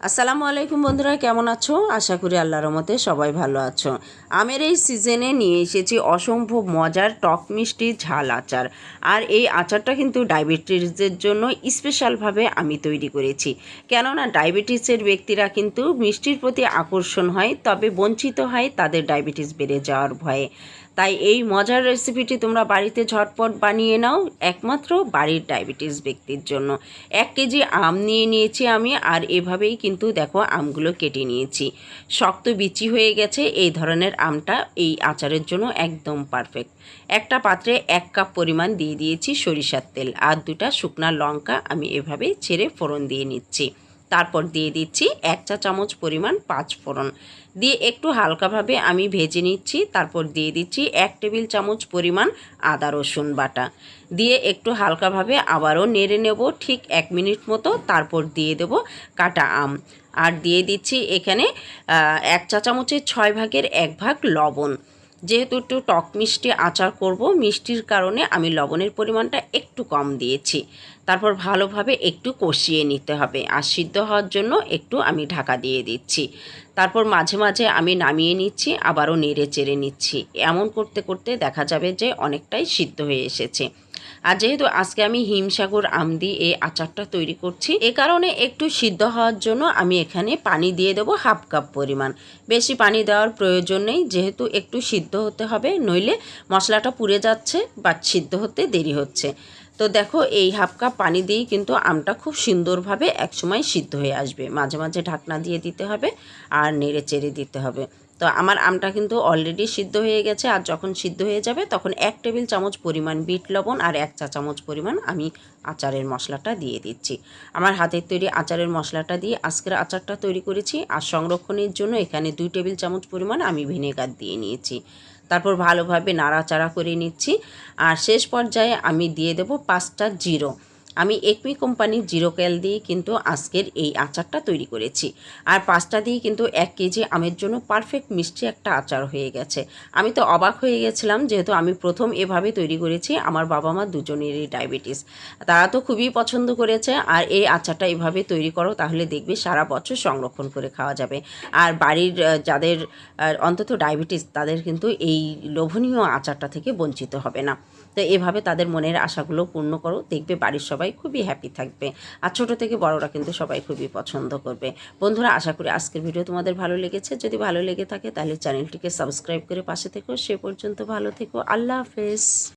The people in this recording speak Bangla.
আসসালামু আলাইকুম বন্ধুরা, কেমন আছো? আশা করি আল্লাহর রহমতে সবাই ভালো আছো। আমের এই সিজনে নিয়ে এসেছি অসম্ভব মজার টক মিষ্টি ঝাল আচার। আর এই আচারটা কিন্তু ডায়াবেটিসদের জন্য স্পেশালভাবে আমি তৈরি করেছি। কেননা ডায়াবেটিসের ব্যক্তিরা কিন্তু মিষ্টির প্রতি আকর্ষণ হয়, তবে বঞ্চিত হয় তাদের ডায়াবেটিস বেড়ে যাওয়ার ভয়ে। তাই এই মজার রেসিপিটি তোমরা বাড়িতে ঝটপট বানিয়ে নাও, একমাত্র বাড়ির ডায়াবেটিস ব্যক্তির জন্য। এক কেজি আম নিয়ে নিয়েছি আমি, আর এভাবেই কিন্তু দেখো আমগুলো কেটে নিয়েছি। শক্ত বিচি হয়ে গেছে, এই ধরনের আমটা এই আচারের জন্য একদম পারফেক্ট একটা পাত্রে এক কাপ পরিমাণ দিয়ে দিয়েছি সরিষার তেল, আর দুটা শুকনা লঙ্কা আমি এভাবে ছেড়ে ফোড়ন দিয়ে নিচ্ছি। তারপর দিয়ে দিচ্ছি এক চা চামচ পরিমাণ পাঁচ ফোড়ন। দিয়ে একটু হালকাভাবে আমি ভেজে নিচ্ছি, তারপর দিয়ে দিচ্ছি এক টেবিল চামচ পরিমাণ আদা রসুন বাটা। দিয়ে একটু হালকাভাবে আবারও নেড়ে নেব, ঠিক এক মিনিট মতো, তারপর দিয়ে দেব কাটা আম। আর দিয়ে দিচ্ছি এখানে এক চা চামচের ছয় ভাগের এক ভাগ লবণ। যেহেতু একটু টক মিষ্টি আচার করব, মিষ্টির কারণে আমি লবণের পরিমাণটা একটু কম দিয়েছি। তারপর ভালোভাবে একটু কষিয়ে নিতে হবে আর সিদ্ধ হওয়ার জন্য একটু আমি ঢাকা দিয়ে দিচ্ছি। তারপর মাঝে মাঝে আমি নামিয়ে নিচ্ছি, আবারও নেড়ে চেড়ে নিচ্ছি। এমন করতে করতে দেখা যাবে যে অনেকটাই সিদ্ধ হয়ে এসেছে। আর যেহেতু আজকে আমি হিমসাগর আম দিয়ে এই আচারটা তৈরি করছি, এ কারণে একটু সিদ্ধ হওয়ার জন্য আমি এখানে পানি দিয়ে দেবো হাফ কাপ পরিমাণ। বেশি পানি দেওয়ার প্রয়োজন নেই, যেহেতু একটু সিদ্ধ হতে হবে, নইলে মশলাটা পুড়ে যাচ্ছে বা সিদ্ধ হতে দেরি হচ্ছে। তো দেখো, এই হাফ কাপ পানি দিয়েই কিন্তু আমটা খুব সুন্দরভাবে একসময় সিদ্ধ হয়ে আসবে। মাঝে মাঝে ঢাকনা দিয়ে দিতে হবে আর নেড়ে চেড়ে দিতে হবে। তো আমার আমটা কিন্তু অলরেডি সিদ্ধ হয়ে গেছে, আর যখন সিদ্ধ হয়ে যাবে তখন এক টেবিল চামচ পরিমাণ বিট লবণ আর এক চা চামচ পরিমাণ আমি আচারের মশলাটা দিয়ে দিচ্ছি। আমার হাতের তৈরি আচারের মশলাটা দিয়ে আজকের আচারটা তৈরি করেছি আর সংরক্ষণের জন্য এখানে দুই টেবিল চামচ পরিমাণ আমি ভিনেগার দিয়ে নিয়েছি। তারপর ভালোভাবে নাড়াচাড়া করে নিচ্ছি। আর শেষ পর্যায়ে আমি দিয়ে দেব পাঁচটা জিরো। আমি একমি কোম্পানির জিরো ক্যাল দিয়ে কিন্তু আজকের এই আচারটা তৈরি করেছি। আর পাঁচটা দিয়ে কিন্তু এক কেজি আমের জন্য পারফেক্ট মিষ্টি একটা আচার হয়ে গেছে। আমি তো অবাক হয়ে গেছিলাম যেহেতু আমি প্রথম এভাবে তৈরি করেছি আমার বাবা মা দুজনেরই ডায়াবেটিস। তারা তো খুবই পছন্দ করেছে, আর এই আচারটা এভাবে তৈরি করো তাহলে দেখবে সারা বছর সংরক্ষণ করে খাওয়া যাবে। আর বাড়ির যাদের অন্তত ডায়াবেটিস তাদের কিন্তু এই লোভনীয় আচারটা থেকে বঞ্চিত হবে না। তো এভাবে তাদের মনের আশাগুলো পূর্ণ করো, দেখবে বাড়ির সবাই খুবই হ্যাপি থাকবে। আর ছোটো থেকে বড়রা কিন্তু সবাই খুবই পছন্দ করবে। বন্ধুরা, আশা করি আজকের ভিডিও তোমাদের ভালো লেগেছে। যদি ভালো লেগে থাকে, তাহলে চ্যানেলটিকে সাবস্ক্রাইব করে পাশে থেকো। সে পর্যন্ত ভালো থেকো। আল্লাহ হাফেজ।